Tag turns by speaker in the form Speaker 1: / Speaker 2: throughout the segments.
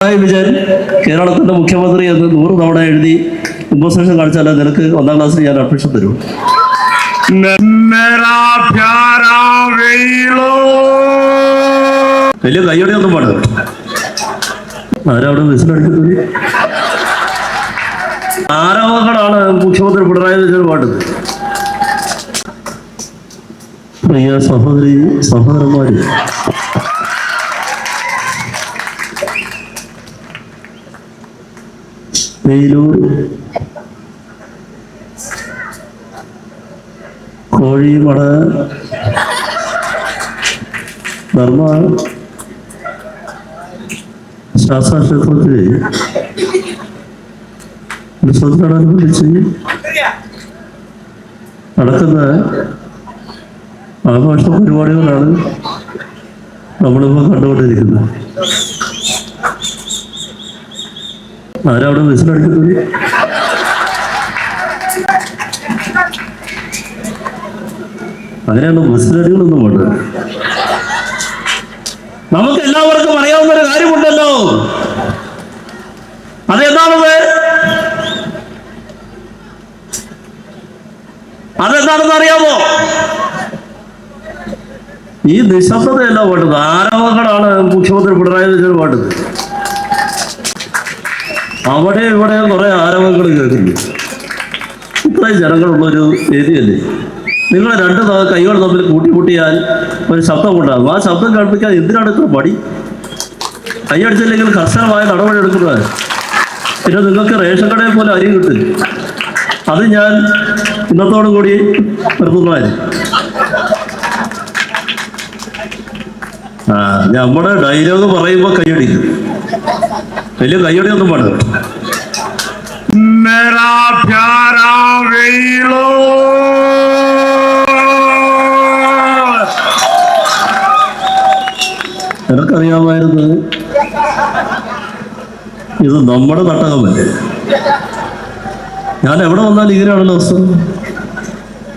Speaker 1: പിണറായി വിജയൻ. കേരളത്തിന്റെ മുഖ്യമന്ത്രി എന്ന് നൂറ് തവണ എഴുതി ഇമ്പോസേഷൻ കാണിച്ചാലേ നിനക്ക് ഒന്നാം ക്ലാസ്സിൽ ഞാൻ അഡ്മിഷൻ തരും. വലിയ കയ്യോടെ ഒന്നും പാടുക ആരവിടെ വിസിലടിക്കുന്നത് ആരാമക്കളാണ് മുഖ്യമന്ത്രി പിണറായി വിജയൻ പാടുന്നത്? പ്രിയ സഹോദരി സഹോദരന്മാര് വെയിലൂർ കോഴിമട ധർമ്മ ശാസ്ത്രക്ഷേത്രത്തിൽ ഉത്സവത്തോടനുബന്ധിച്ച് നടക്കുന്ന ആഘോഷ പരിപാടികളാണ് നമ്മളിപ്പോൾ കണ്ടുകൊണ്ടിരിക്കുന്നത്. ആരവിടെ വിസിലടിക്കുന്നത് അങ്ങനെയാണ് വിസിലടികളൊന്നും പോട്ടെ? നമുക്ക് എല്ലാവർക്കും അറിയാവുന്ന ഒരു കാര്യമുണ്ടല്ലോ. അതെന്താണത്? അതെന്താണെന്ന് അറിയാമോ? ഈ നിശബ്ദതയല്ല പാട്ടത് ആരവങ്ങളാണ് മുഖ്യമന്ത്രി പിണറായി വിജയൻ വേണ്ടത്? അവിടെ ഇവിടെ കുറെ ആരവങ്ങൾ കേൾക്കുന്നുണ്ട് ഇത്രയും ജനങ്ങളുള്ളൊരു രീതിയല്ലേ നിങ്ങൾ രണ്ട് കൈകൾ തമ്മിൽ കൂട്ടിമുട്ടിയാൽ ഒരു ശബ്ദം ഉണ്ടാകും. ആ ശബ്ദം കേൾപ്പിക്കാൻ എന്തിനാണ് ഇത്ര പടി കൈയടിച്ചില്ലെങ്കിൽ കർശനമായ നടപടി എടുക്കുന്നത് പിന്നെ നിങ്ങൾക്ക് റേഷൻ കടയെ പോലെ അരി കിട്ടില്ല അത് ഞാൻ ഇന്നത്തോടു കൂടി നിർത്തുന്നതായിരുന്നു ആ നമ്മുടെ ഡയലോഗ് പറയുമ്പോൾ കൈയടിക്കും വലിയ കൈയടിയൊന്നും പാടില്ല
Speaker 2: मेरा प्यारा वेलो
Speaker 1: എനിക്കറിയാമായിരുന്നു ഇത് നമ്മുടെ തട്ടകമല്ലേ ഞാൻ എവിടെ വന്നാലും ഇങ്ങനെയാണല്ലോ അവസ്ഥ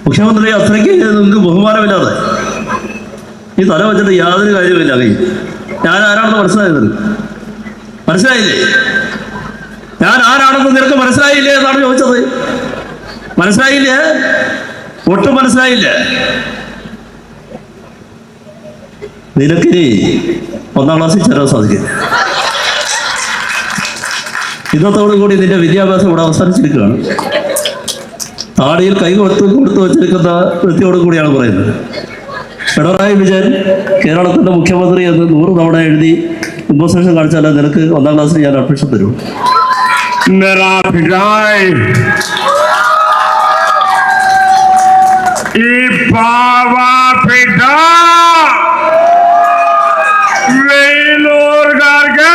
Speaker 1: മുഖ്യമന്ത്രി അത്രയ്ക്ക് നിങ്ങൾക്ക് ബഹുമാനമില്ലാതെ ഈ തല വെച്ചിട്ട് യാതൊരു കാര്യമില്ല കൈ ഞാൻ ആരാണെന്ന് മനസ്സിലായത് മനസ്സിലായില്ലേ? ഞാൻ ആരാണെന്ന് നിനക്ക് മനസ്സിലായില്ലേ എന്നാണ് ചോദിച്ചത്. മനസ്സിലായില്ലേ? ഒട്ടും മനസ്സിലായില്ലേ. നിനക്കിനി ഒന്നാം ക്ലാസ്സിൽ ചേരാൻ സാധിക്കില്ല. ഇന്നത്തോടു കൂടി നിന്റെ വിദ്യാഭ്യാസം ഇവിടെ അവസാനിച്ചിരിക്കുകയാണ്. താടിയിൽ കൈ കൊടുത്ത് കൊടുത്തു വച്ചിരിക്കുന്ന വ്യക്തിയോട് കൂടിയാണ് പറയുന്നത്. പിണറായി വിജയൻ കേരളത്തിന്റെ മുഖ്യമന്ത്രി എന്ന് നൂറ് തവണ എഴുതി ഇമ്പോസ്റ്റേഷൻ കാണിച്ചാൽ നിനക്ക് ഒന്നാം ക്ലാസ്സിൽ ഞാൻ അഡ്മിഷൻ തരും.
Speaker 2: ഈ പാവാപിട്ട വെയിലൂർക്കാർക്ക്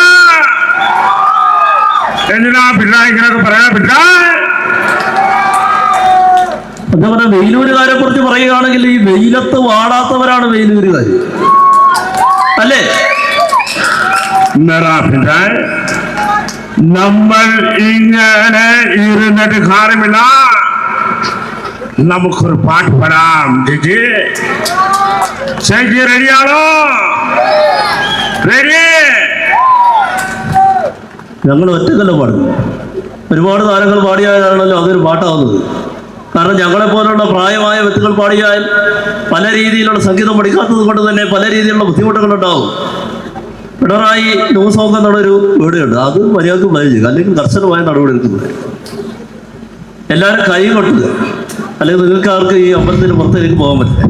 Speaker 2: എന്തിനാ പിള്ള ഇങ്ങനെയൊക്കെ പറയാ പിള്ള
Speaker 1: എന്താ പറയാ വെയിലൂരുകാരെ കുറിച്ച് പറയുകയാണെങ്കിൽ ഈ വെയിലത്ത് വാടാത്തവരാണ് വെയിലൂരുകാർ അല്ലേ?
Speaker 2: പിട്ട നമ്മൾ ഇങ്ങനെ ഇരുന്നിട്ട് കാര്യമില്ല. നമുക്കൊരു പാട്ട് പാടാം ചേച്ചി. ചേച്ചി റെഡിയാണോ? റെഡി.
Speaker 1: ഞങ്ങൾ ഒറ്റക്കല്ല പാടും ഒരുപാട് താരങ്ങൾ പാടിയാലാണല്ലോ അതൊരു പാട്ടാവുന്നത്. കാരണം ഞങ്ങളെ പോലുള്ള പ്രായമായ വ്യക്തികൾ പാടിയാൽ പല രീതിയിലുള്ള സംഗീതം പഠിക്കാത്തത് കൊണ്ട് തന്നെ പല രീതിയിലുള്ള ബുദ്ധിമുട്ടുകൾ ഉണ്ടാവും പിണറായി ന്യൂസ് എന്നുള്ള എന്നുള്ളൊരു വീടുണ്ട്. അത് മര്യാദയ്ക്ക് മരിച്ചു അല്ലെങ്കിൽ കർശനമായ നടപടി എടുക്കുന്നത് എല്ലാവരും കൈ കൊട്ടുക അല്ലെങ്കിൽ നിങ്ങൾക്ക് ആർക്ക് ഈ അമ്പലത്തിന് പുറത്തേക്ക് പോകാൻ പറ്റില്ല.